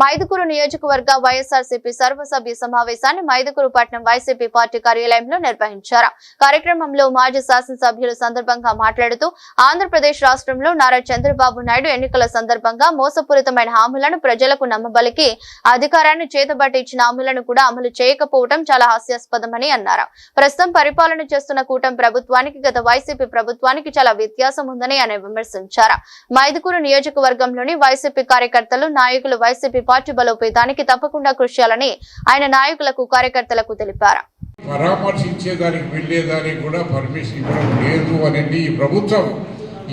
మైదుకూరు నియోజకవర్గ వైఎస్ఆర్సీపీ సర్వసభ్య సమావేశాన్ని మైదుకూరు పట్నం వైసీపీ పార్టీ కార్యాలయంలో నిర్వహించారు. కార్యక్రమంలో మాజీ శాసనసభ్యులు సందర్భంగా మాట్లాడుతూ ఆంధ్రప్రదేశ్ రాష్ట్రంలో నారా చంద్రబాబు నాయుడు ఎన్నికల సందర్భంగా మోసపూరితమైన హామీలను ప్రజలకు నమ్మబలికి అధికారాన్ని చేతబట్టి ఇచ్చిన హామీలను కూడా అమలు చేయకపోవడం చాలా హాస్యాస్పదమని అన్నారు. ప్రస్తుతం పరిపాలన చేస్తున్న కూటమి ప్రభుత్వానికి గత వైసీపీ ప్రభుత్వానికి చాలా వ్యత్యాసం ఉందని ఆయన విమర్శించారు. మైదుకూరు నియోజకవర్గంలోని వైసీపీ కార్యకర్తలు నాయకులు వైసీపీ పార్టీ బలోపేతానికి తప్పకుండా కృషి చేయాలని ఆయన నాయకులకు కార్యకర్తలకు తెలిపారు. పరామర్శించేదానికి వెళ్ళేదానికి కూడా పర్మిషన్ ఇవ్వడం లేదు అనేది ఈ ప్రభుత్వం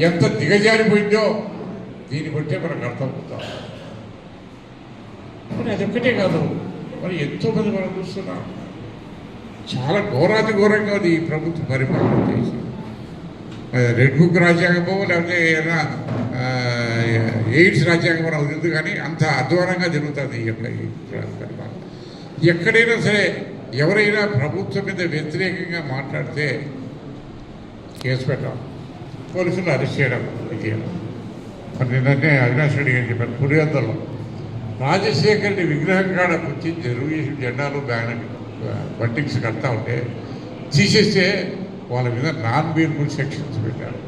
ఎంత దిగజారిపోయిందో దీన్ని బట్టే మనకు అర్థమవుతాం మరి అదొక్కటే కాదు. మరి ఎంతో మంది మనం చూస్తున్నాం. చాలా ఘోరాతి ఘోరంగా ఉంది ఈ ప్రభుత్వం పరిపాలన చేసి. రెడ్ బుక్ రాజ్యాంగమో లేకపోతే ఏదైనా ఎయిడ్స్ రాజ్యాంగం నాకు తెలియదు కానీ అంత అధ్వానంగా జరుగుతుంది ఈ పరిపాలన. ఎక్కడైనా సరే ఎవరైనా ప్రభుత్వం మీద వ్యతిరేకంగా మాట్లాడితే కేసు పెట్టడం పోలీసులు అరెస్ట్ చేయడం చేయడం మరి నిన్ననే అవినాష్ రెడ్డి గారు చెప్పారు పులివెందులో రాజశేఖర్ విగ్రహం కాడ వచ్చి తెలుగుదేశం జెండాలు బ్యానర్ బట్టింగ్స్ కడతా ఉంటే తీసేస్తే వాళ్ళ మీద నాన్ బీర్బుల్ సెక్షన్స్ పెట్టారు.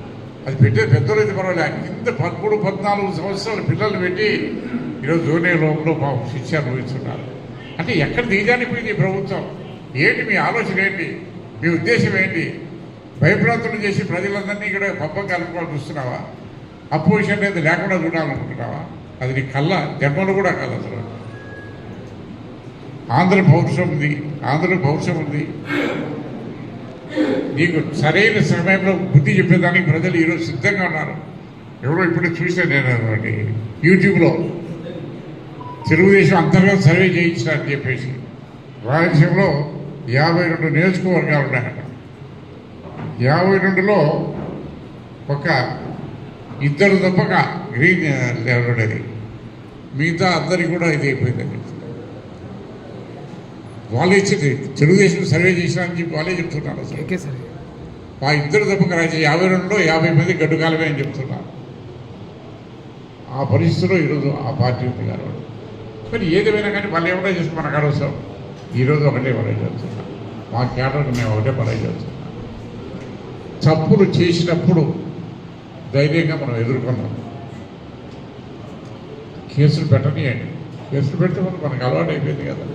అది పెట్టే పెద్దలు అయితే పర్వాలేదు కింద పదమూడు పద్నాలుగు సంవత్సరాల పిల్లలు పెట్టి ఈరోజు జూనే లోపల పాపం శిక్ష అనుభవిస్తున్నారు అంటే ఎక్కడ దిగజారిపోయింది ఈ ప్రభుత్వం? ఏంటి మీ ఆలోచన ఏంటి? మీ ఉద్దేశం ఏంటి? భయప్రాంతులు చేసి ప్రజలందరినీ ఇక్కడ పబ్బం కలుపుకోవాలి చూస్తున్నావా? అపోజిషన్ అనేది లేకుండా చూడాలనుకుంటున్నావా? అది నీ కళ్ళ జన్మలు కూడా కళ్ళ అసలు. ఆంధ్ర పౌరుషం ఉంది ఆంధ్ర పౌరుషం ఉంది. నీకు సరైన సమయంలో బుద్ధి చెప్పేదానికి ప్రజలు ఈరోజు సిద్ధంగా ఉన్నారు. ఎవరో ఇప్పుడు చూశాను నేను అనమాట యూట్యూబ్లో. తెలుగుదేశం అంతర్గత సర్వే చేయించారని చెప్పేసి. రాయలసీమలో యాభై రెండు నియోజకవర్గాలు ఉన్నాయట. యాభై రెండులో ఒక ఇద్దరు తప్పక గ్రీన్ లెవెల్ మిగతా అందరికీ కూడా ఇది అయిపోయిందని వాళ్ళే ఇచ్చింది తెలుగుదేశం సర్వే చేసినారని చెప్పి వాళ్ళే చెప్తున్నారు అసలు ఓకే సార్? ఆ ఇద్దరు తప్పక రాజు యాభై రెండులో యాభై మంది గడ్డుకాలమే అని చెప్తున్నారు. ఆ పరిస్థితిలో ఈరోజు ఆ పార్టీ ఉంది కాబట్టి. మరి ఏదేమైనా కానీ వాళ్ళు ఏమైనా చేసి మనకు అనవసరం ఈరోజు ఒకటే పడై చేస్తున్నాం మా కేటర్కి మేము ఒకటే పడై చేస్తున్నాం తప్పులు చేసినప్పుడు ధైర్యంగా మనం ఎదుర్కొన్నాం. కేసులు పెట్టనియండి. కేసులు పెడితే మనకు మనకు అలవాటు అయిపోయింది కదా.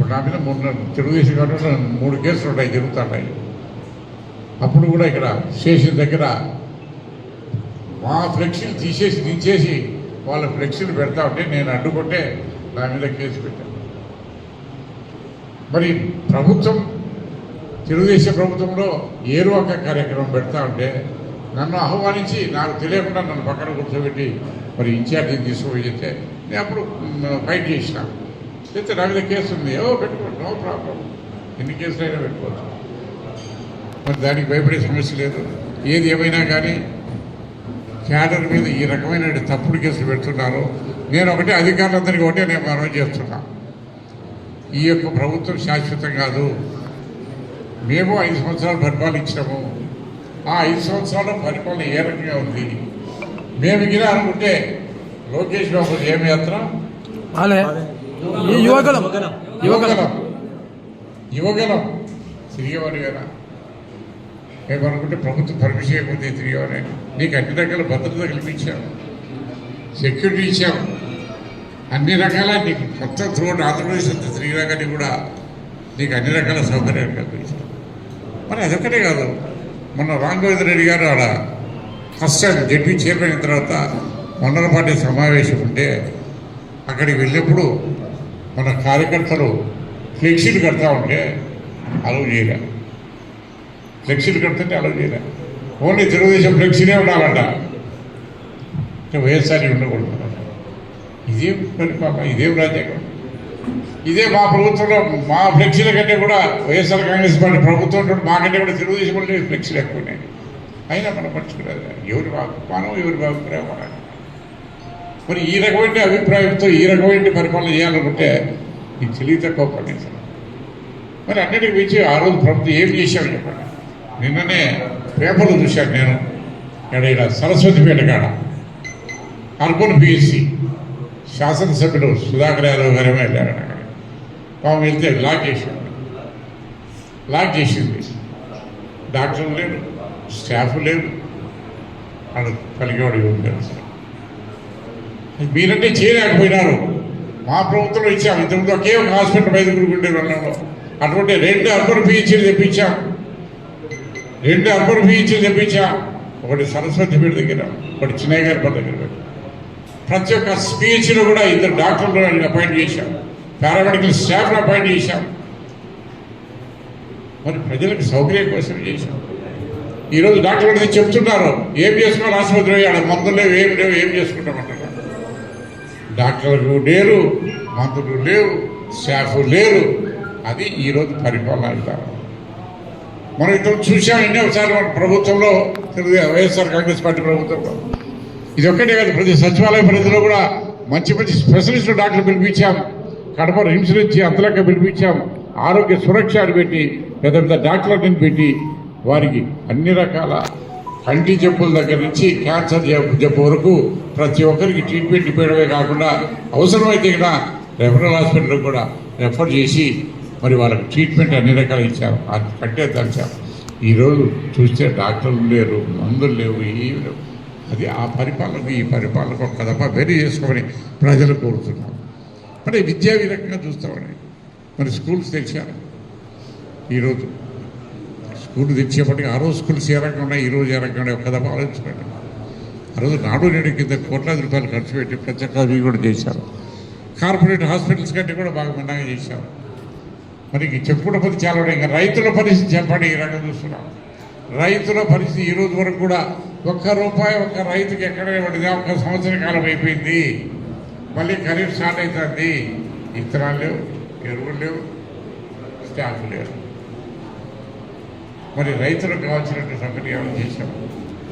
ఇప్పుడు నా మీద మొన్న తెలుగుదేశం కాబట్టి మూడు కేసులు ఉన్నాయి జరుగుతున్నాయి. అప్పుడు కూడా ఇక్కడ స్టేషన్ దగ్గర మా ఫ్లెక్సీలు తీసేసి దించేసి వాళ్ళ ఫ్లెక్సీలు పెడతా ఉంటే నేను అడ్డుకుంటే నా మీద కేసు పెట్టాను. మరి ప్రభుత్వం తెలుగుదేశం ప్రభుత్వంలో ఏరువాక కార్యక్రమం పెడతా ఉంటే నన్ను ఆహ్వానించి నాకు తెలియకుండా నన్ను పక్కన కూర్చోబెట్టి మరి ఇన్ఛార్జిని తీసుకుపోయి చెప్తే నేను అప్పుడు ఫైట్ చేసినాను చెప్తే నా మీద కేసు ఉంది. ఏవో పెట్టుకోండి. No problem. ఎన్ని కేసులు అయినా పెట్టుకోవచ్చు. మరి దానికి భయపడే సమస్య లేదు. ఏది ఏమైనా కానీ క్యాడర్ మీద ఈ రకమైన తప్పుడు కేసులు పెడుతున్నారు. నేను ఒకటే అధికారులందరికీ ఒకటే నేను మనవి చేస్తున్నా. ఈ యొక్క ప్రభుత్వం శాశ్వతం కాదు. మేము ఐదు సంవత్సరాలు పరిపాలించినాము ఆ ఐదు సంవత్సరాల పరిపాలన ఏ రకంగా ఉంది? మేము గిరా అనుకుంటే లోకేష్ బాబు ఏమి యాత్ర? యువగలం యువగలం కదా ఏమనుకుంటే ప్రభుత్వం పర్మిషన్ ఇవ్వకపోతే తిరిగేవారే నీకు అన్ని రకాల భద్రత కల్పించాం. సెక్యూరిటీ ఇచ్చాం. అన్ని రకాల నీకు మొత్తం త్రూఅవుట్ ఆంధ్రప్రదేశ్ అంతా తిరిగినా కానీ కూడా నీకు అన్ని రకాల సౌకర్యాలు కల్పించాం. మరి అదొక్కటే కాదు. మొన్న రామగోవింద రెడ్డి గారు ఆడ ఫస్ట్ టైం జడ్పీ చైర్మన్ అయిన తర్వాత మండల పార్టీ సమావేశం ఉంటే అక్కడికి వెళ్ళినప్పుడు మన కార్యకర్తలు ఫ్లెక్సీలు కడతా ఉంటే అలవ్ చేయలే. ఫ్లెక్సీలు కడుతుంటే అలవ్ చేయలే. ఓన్లీ తెలుగుదేశం ఫ్లెక్సీనే ఉండాలంట. వైఎస్ఆర్ ఉండకూడదు. ఇదేం పాప ఇదేం రాజ్యాంగం. ఇదే మా ప్రభుత్వంలో మా ఫ్లెక్సీల కంటే కూడా వైఎస్ఆర్ కాంగ్రెస్ పార్టీ ప్రభుత్వం మాకంటే కూడా తెలుగుదేశం ఫ్లెక్సీలు ఎక్కువ ఉన్నాయి. అయినా మనం పట్టుకునేది ఎవరి అభిమానం ఎవరి బాబు మనకి మరి ఈ రకమైన అభిప్రాయంతో ఈ రకమైన పరిపాలన చేయాలనుకుంటే ఈ తెలివి తక్కువ పని మరి అన్నిటికి మించి ఆ రోజు ప్రభుత్వం ఏం చేశామని చెప్పండి. నిన్ననే పేపర్లు చూశాను నేను. ఇక్కడ ఇక్కడ సరస్వతిపేట కాడ. అర్బన్ పిఎస్సి శాసనసభ్యుడు సుధాకర్ యాదవ్ గారు వెళ్ళారు అక్కడ. పాపం వెళ్తే లాక్ చేసింది లాక్ చేసింది. డాక్టర్లు లేరు స్టాఫ్ లేరు. అక్కడ కలిగేవాడు ఎవరు సార్. మీరంటే చేయలేకపోయినారు మా ప్రభుత్వంలో ఇచ్చాం. ఇంతకుముందు ఒకే ఒక హాస్పిటల్ ఐదుగురు ఉండే రంగంలో అటువంటి రెండు అర్బన్ పిహెచ్లు తెప్పించాం. రెండు అర్బన్ పిహెచ్లు తెప్పించాం. ఒకటి సరస్వతి పేరు దగ్గర ఒకటి చిన్నయ్య గారి దగ్గర ప్రతి ఒక్క స్పీచ్లో కూడా ఇద్దరు డాక్టర్లు అపాయింట్ చేశాం. పారామెడికల్ స్టాఫ్ను అపాయింట్ చేశాం. మరి ప్రజలకు సౌకర్యం కోసం చేశాం. ఈరోజు డాక్టర్లు అది చెప్తున్నారు ఏం చేసుకోవాలి ఆసుపత్రి పోయి ఆడ మందులు లేవు ఏం లేవు ఏం చేసుకుంటామంటారు డాక్టర్లు లేరు మందులు లేవు స్టాఫ్ లేరు. అది ఈరోజు పరిపాలన అంటారు. మనం ఇంత చూసాం ఒకసారి మన ప్రభుత్వంలో వైఎస్ఆర్ కాంగ్రెస్ పార్టీ ప్రభుత్వంలో. ఇది ఒక్కటే కాదు ప్రతి సచివాలయ పరిధిలో కూడా మంచి మంచి స్పెషలిస్ట్ డాక్టర్లు పిలిపించాం. కడప రిమ్స్ నుంచి అంతలక్క పిలిపించాం. ఆరోగ్య సురక్ష పెట్టి పెద్ద పెద్ద డాక్టర్లను పెట్టి వారికి అన్ని రకాల కంటి జబ్బుల దగ్గర నుంచి క్యాన్సర్ జబ్బు వరకు ప్రతి ఒక్కరికి ట్రీట్మెంట్ ఇవ్వడమే కాకుండా అవసరమైతే కదా రెఫరల్ హాస్పిటల్ కూడా రెఫర్ చేసి మరి వాళ్ళకి ట్రీట్మెంట్ అన్ని రకాలు ఇచ్చారు అది కట్టే తెచ్చాం ఈరోజు చూస్తే డాక్టర్లు లేరు మందులు లేవు ఏమి లేవు. అది ఆ పరిపాలన ఈ పరిపాలనకు ఒక దఫా వెరీ చేసుకోమని ప్రజలు కోరుతున్నాం మరి విద్యా విధంగా చూస్తామని. మరి స్కూల్స్ తెచ్చారు ఈరోజు స్కూల్ తెచ్చేపటికి ఆ రోజు స్కూల్స్ ఏ రకంగా ఉన్నాయి ఈ రోజు ఏ రకంగా ఉన్నాయి ఒక్క ఆలోచించండి ఆ రోజు నాడు నేడు కింద కోట్లాది రూపాయలు ఖర్చు పెట్టి ప్రత్యేక అవి కూడా చేశారు. కార్పొరేట్ హాస్పిటల్స్ కంటే కూడా బాగా మందంగా చేశారు. మరి ఇంక చెప్పుకుంటే చాలా ఇంకా రైతుల పరిస్థితి చెప్పండి ఈ రకంగా చూస్తున్నాం. రైతుల పరిస్థితి ఈ రోజు వరకు కూడా ఒక్క రూపాయి ఒక్క రైతుకి ఎక్కడైనా పడింది. ఒక్క సంవత్సర కాలం అయిపోయింది. మళ్ళీ ఖరీఫ్ స్టార్ట్ అవుతుంది. ఇత్తనాలు లేవు ఎరువులు లేవు స్టాఫ్ లేరు మరి రైతులకు కావాల్సినటువంటి సౌకర్యాలు చేశాం?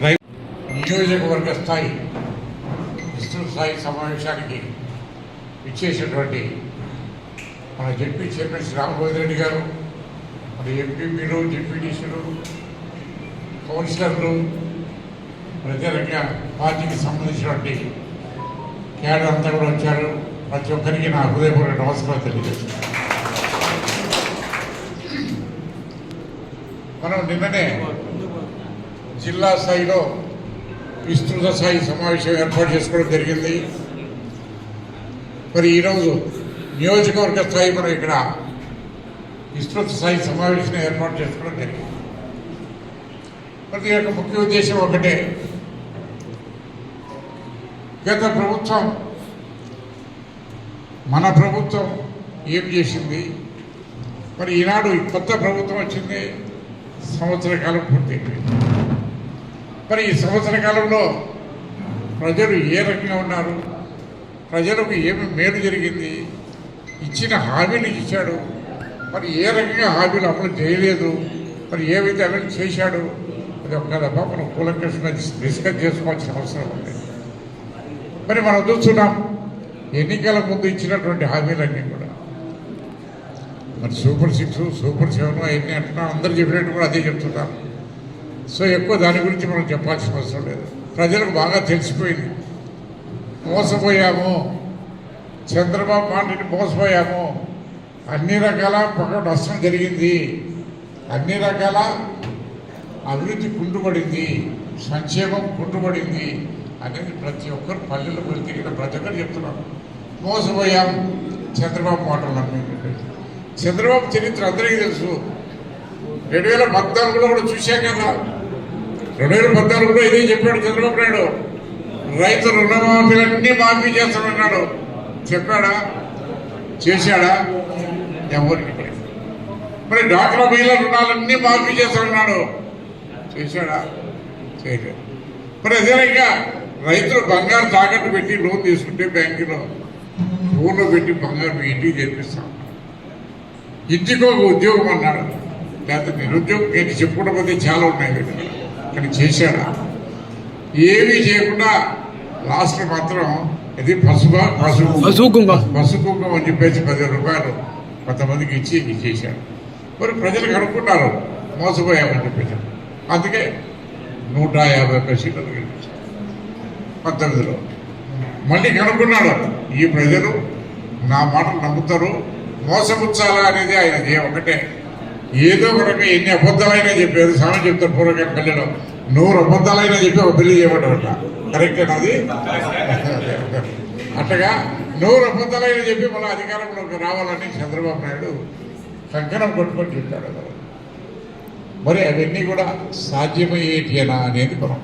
రై నియోజకవర్గ స్థాయి విస్తృత స్థాయి సమావేశానికి ఇచ్చేసినటువంటి మన జడ్పీ చైర్మన్ శ్రీ రెడ్డి గారు మన ఎంపీపీలు జడ్పీటీసీలు కౌన్సిలర్లు ప్రజలంగా పార్టీకి సంబంధించినటువంటి క్యాడర్ అంతా కూడా వచ్చారు. ప్రతి ఒక్కరికి నా హృదయపూర్వక నమస్కారం తెలియజేస్తున్నాను. మనం నిన్ననే జిల్లా స్థాయిలో విస్తృత స్థాయి సమావేశం ఏర్పాటు చేసుకోవడం జరిగింది. మరి ఈరోజు నియోజకవర్గ స్థాయి మనం ఇక్కడ విస్తృత స్థాయి సమావేశం ఏర్పాటు చేసుకోవడం జరిగింది. ప్రతి యొక్క ముఖ్య ఉద్దేశం ఒకటే. గత ప్రభుత్వం మన ప్రభుత్వం ఏం చేసింది? మరి ఈనాడు కొత్త ప్రభుత్వం వచ్చింది. సంవత్సర కాలం పూర్తయిపోయింది. మరి ఈ సంవత్సర కాలంలో ప్రజలు ఏ రకంగా ఉన్నారు? ప్రజలకు ఏమి మేలు జరిగింది? ఇచ్చిన హామీలు ఇచ్చాడు. మరి ఏ రకంగా హామీలు అమలు చేయలేదు? మరి ఏ విధంగా అమలు చేశాడు? అది ఒకవేళ దఫా మనం కూలంకృష్ణ డిస్కస్ చేసుకోవాల్సిన అవసరం ఉంది. మరి మనం చూస్తున్నాం ఎన్నికల ముందు ఇచ్చినటువంటి హామీలన్నీ కూడా మరి సూపర్ సిక్స్ సూపర్ సెవెన్ అవన్నీ అంటున్నా అందరు చెప్పినట్టు కూడా అదే చెప్తున్నారు సో ఎక్కువ దాని గురించి మనం చెప్పాల్సిన అవసరం లేదు. ప్రజలకు బాగా తెలిసిపోయింది. మోసపోయాము. చంద్రబాబు నాయుడిని మోసపోయాము. అన్ని రకాల పక్క నష్టం జరిగింది. అన్ని రకాల అభివృద్ధి కుంటుపడింది. సంక్షేమం కుంటుపడింది అనేది ప్రతి ఒక్కరు పల్లెలకు పోయి తిరిగిన ప్రతి ఒక్కరు చెప్తున్నారు. మోసపోయాం. చంద్రబాబు మాటలు నమ్మి చంద్రబాబు చరిత్ర అందరికీ తెలుసు. రెండు వేల పద్నాలుగులో కూడా చూశాం కదా. రెండు వేల పద్నాలుగులో ఇదే చెప్పాడు చంద్రబాబు నాయుడు. రైతు రుణమాఫీలన్నీ మాఫీ చేస్తామన్నాడు చెప్పాడా? చేశాడా? ఎవరికి మరి డాక్టర్ మహిళ రుణాలన్నీ మాఫీ చేస్తామన్నాడు చేశాడా? చేయలేదు. మరి అదేవిధంగా రైతులు బంగారు తాకట్టు పెట్టి లోన్ తీసుకుంటే బ్యాంకులో లోన్లో పెట్టి బంగారు మీ ఇంటికి చేపిస్తాం. ఇంటికి ఒక ఉద్యోగం అన్నాడు లేకపోతే నిరుద్యోగం ఏంటి చెప్పుకుంటూ చాలా ఉన్నాయి వీళ్ళు. కానీ చేశాడా ఏమీ చేయకుండా లాస్ట్ మాత్రం ఇది పసుపు పసుపు పసుపు కుంకుమ. అని చెప్పేసి పది రూపాయలు కొంతమందికి ఇచ్చి ఇది చేశాడు మరి ప్రజలకు అనుకున్నారు మోసపోయామని చెప్పేసి. అందుకే నూట యాభై ఒక్క సీట్లు గెలిపించారు. పంతొమ్మిదిలో. మళ్ళీ కనుక్కున్నాడు ఈ ప్రజలు నా మాటలు నమ్ముతారు మోసపుచ్చాలా అనేది ఆయన ఒకటే. ఏదో ఒకటి ఎన్ని అబద్ధాలైనా చెప్పారు స్వామి చెప్తారు పూర్వకం పెళ్ళిలో నూరు అబద్ధాలైనా చెప్పి ఒక పెళ్ళి చేయమంటారట. కరెక్ట్ అది? అట్టగా నూరు అబద్ధాలైనా చెప్పి మళ్ళీ అధికారంలోకి రావాలని చంద్రబాబు నాయుడు కంకణం కొట్టుకొని చెప్పాడు. మరి అవన్నీ కూడా సాధ్యమయ్యేటియనా అనేది మనం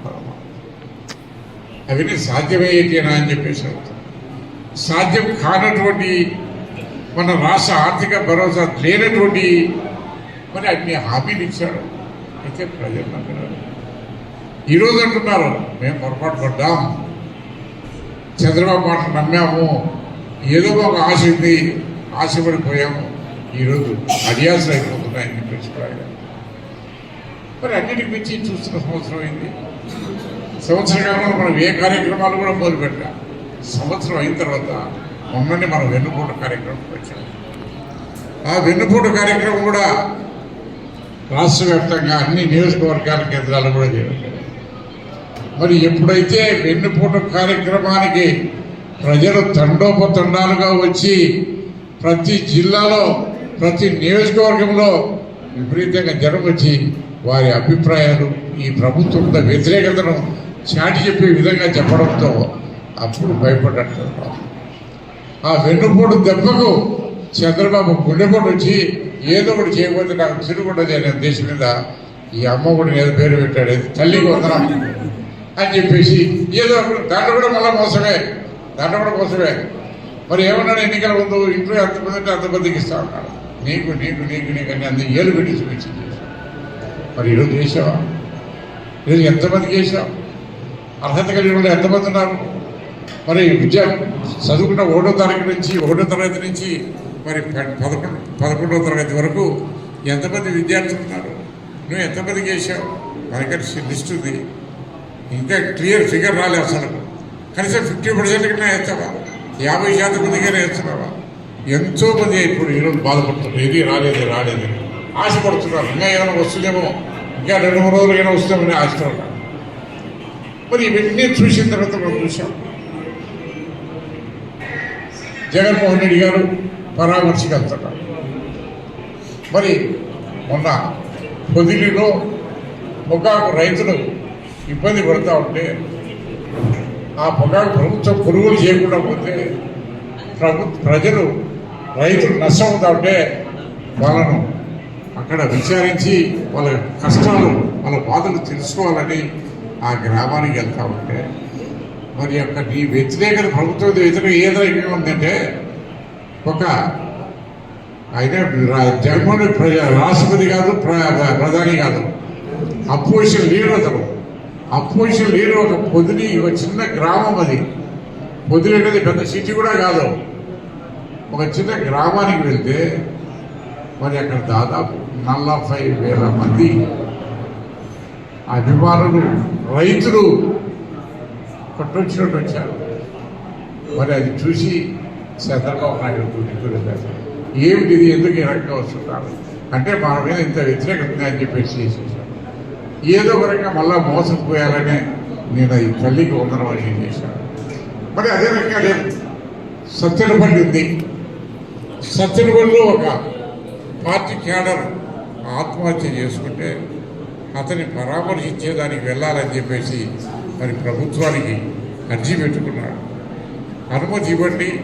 అవన్నీ సాధ్యమయ్యేటియనా అని చెప్పేసి సాధ్యం కానటువంటి మన రాష్ట్ర ఆర్థిక భరోసా లేనటువంటి మరి అన్ని హామీలు ఇచ్చాడు అయితే ప్రజలు అంటున్నారు ఈరోజు అంటున్నారు మేము పొరపాటు పడ్డాం. చంద్రబాబు మాట నమ్మాము. ఏదో ఒక ఆశ ఉంది ఆశపడిపోయాము. ఈరోజు అడియాసలు అయిపోతున్నాయని చెప్పేసి మరి అన్నిటికి మించి చూస్తున్న సంవత్సరం అయింది సంవత్సర కాలంలో మనం ఏ కార్యక్రమాలు కూడా మొదలుపెట్టాం. సంవత్సరం అయిన తర్వాత మొన్ననే మనం వెన్నుపూట కార్యక్రమం వచ్చాం ఆ వెన్నుపూట కార్యక్రమం కూడా రాష్ట్ర వ్యాప్తంగా అన్ని నియోజకవర్గాల కేంద్రాలు కూడా చేయడం మరి ఎప్పుడైతే వెన్నుపూట కార్యక్రమానికి ప్రజలు తండోపతండాలుగా వచ్చి ప్రతి జిల్లాలో ప్రతి నియోజకవర్గంలో విపరీతంగా జనం వచ్చి వారి అభిప్రాయాలు ఈ ప్రభుత్వం వ్యతిరేకతను చాటి చెప్పే విధంగా చెప్పడంతో అప్పుడు భయపడ్డట్టు. ఆ వెన్నుపోటు దెబ్బకు చంద్రబాబు గుండెపోటు వచ్చి ఏదో ఒకటి చేయకపోతే నాకు తిరుగుండదు అనే దేశం మీద ఈ అమ్మ కూడా ఏదో పేరు పెట్టాడు. తల్లికి వందనం అని చెప్పేసి ఏదో ఒకటి. దాంట్లో కూడా మళ్ళీ మోసమే. దాంట్లో కూడా మోసమే. మరి ఏమన్నాడు? ఎన్నికల ముందు ఇంట్లో ఎంతమంది ఉంటే అంతమందికి ఇస్తా ఉన్నాడు నీకు నీకు నీకు నీకు అని అంత ఏలు పెట్టి చూపించింది మరి ఈరోజు చేసావా ఈరోజు ఎంతమందికి చేసావు అర్హత కలిగిన వాళ్ళు ఎంతమంది ఉన్నారు? మరి విద్య చదువుకున్న ఒకటో తరగతి నుంచి ఒకటో తరగతి నుంచి మరి పదకొండు పదకొండవ తరగతి వరకు ఎంతమంది విద్యార్థులు ఉన్నారు? నువ్వు ఎంతమందికి చేసావు మనకి లిస్ట్ ఉంది. ఇంకా క్లియర్ ఫిగర్ రాలేదు అసలు. కనీసం ఫిఫ్టీ పర్సెంట్ కన్నా వేస్తావా? యాభై శాతం మందికైనా వేస్తున్నావా? ఎంతోమంది ఇప్పుడు ఈరోజు బాధపడుతున్నారు. ఏది రాలేదు రాలేదు. ఆశపడుతున్నారు. ఇంకా ఏదైనా వస్తుందేమో? ఇంకా రెండు మూడు రోజులు ఏమైనా వస్తామని ఆశపడుతున్నారు. మరి ఇవన్నీ చూసిన తర్వాత మనం చూసాం జగన్మోహన్ రెడ్డి గారు పరామర్శకెళ్తున్నారు మరి మొన్న పొదిలిలో పొగాకు రైతులు ఇబ్బంది పడుతూ ఉంటే ఆ పొగాకు ప్రభుత్వం కొనుగోలు చేయకుండా పోతే ప్రభు ప్రజలు రైతులు నష్టం అవుతా ఉంటే వాళ్ళను అక్కడ విచారించి వాళ్ళ కష్టాలు వాళ్ళ బాధలు తెలుసుకోవాలని ఆ గ్రామానికి వెళ్తా ఉంటే మరి యొక్క నీ వ్యతిరేకత ప్రభుత్వ వ్యతిరేక ఏదైనా ఉందంటే ఒక ఆయన రా- జగన్మోహన్ ప్రజా రాష్ట్రపతి కాదు ప్ర- ప్రధాని కాదు. అపోజిషన్ లీడర్ అతను. అపోజిషన్ లీడర్ ఒక పొదిలి ఒక చిన్న గ్రామం అది. పొదిలి అనేది పెద్ద సిటీ కూడా కాదు. ఒక చిన్న గ్రామానికి వెళ్తే మరి అక్కడ దాదాపు నలభై వేల మంది అభిమానులు రైతులు కొట్టొచ్చినట్టు వచ్చారు మరి అది చూసి చంద్రబాబు నాయుడు గుర్తులేదు ఏమిటి ఇది? ఎందుకు ఈ రకంగా వస్తున్నారు? అంటే మన మీద ఇంత వ్యతిరేకత అని చెప్పేసి చేసేసారు. ఏదో ఒక రకంగా మళ్ళా మోసపోయాలనే నేను ఈ తల్లికి వందనం అని చేశాను. మరి అదే రకంగా రేపు సత్యనపల్లి ఉంది సత్యనపల్లిలో ఒక పార్టీ క్యాడర్ ఆత్మహత్య చేసుకుంటే అతన్ని పరామర్శించేదానికి వెళ్ళాలని చెప్పేసి మరి ప్రభుత్వానికి అర్జీ పెట్టుకున్నాడు అనుమతి ఇవ్వండి.